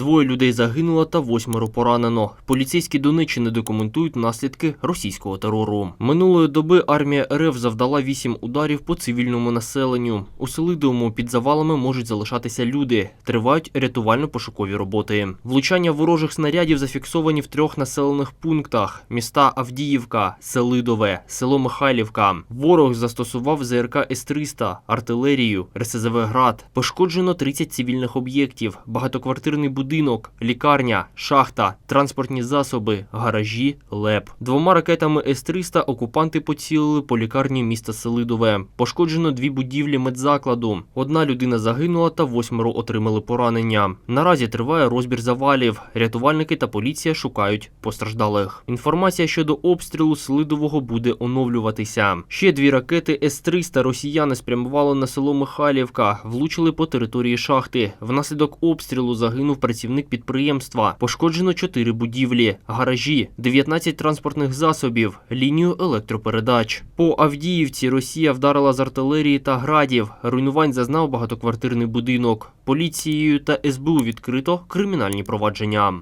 Двоє людей загинуло та восьмеро поранено. Поліцейські Донеччини документують наслідки російського терору. Минулої доби армія РФ завдала вісім ударів по цивільному населенню. У Селидовому під завалами можуть залишатися люди. Тривають рятувально-пошукові роботи. Влучання ворожих снарядів зафіксовані в трьох населених пунктах: міста Авдіївка, Селидове, село Михайлівка. Ворог застосував ЗРК С-300, артилерію, РСЗВ «Град». Пошкоджено 30 цивільних об'єктів, багатоквартирний будинок, лікарня, шахта, транспортні засоби, гаражі, ЛЕП. Двома ракетами С-300 окупанти поцілили по лікарні міста Селидове. Пошкоджено дві будівлі медзакладу. Одна людина загинула та восьмеро отримали поранення. Наразі триває розбір завалів. Рятувальники та поліція шукають постраждалих. Інформація щодо обстрілу Селидового буде оновлюватися. Ще дві ракети С-300 росіяни спрямували на село Михайлівка, влучили по території шахти. Внаслідок обстрілу загинув працівник підприємства. Пошкоджено чотири будівлі, гаражі, 19 транспортних засобів, лінію електропередач. По Авдіївці Росія вдарила з артилерії та градів. Руйнувань зазнав багатоквартирний будинок. Поліцією та СБУ відкрито кримінальні провадження.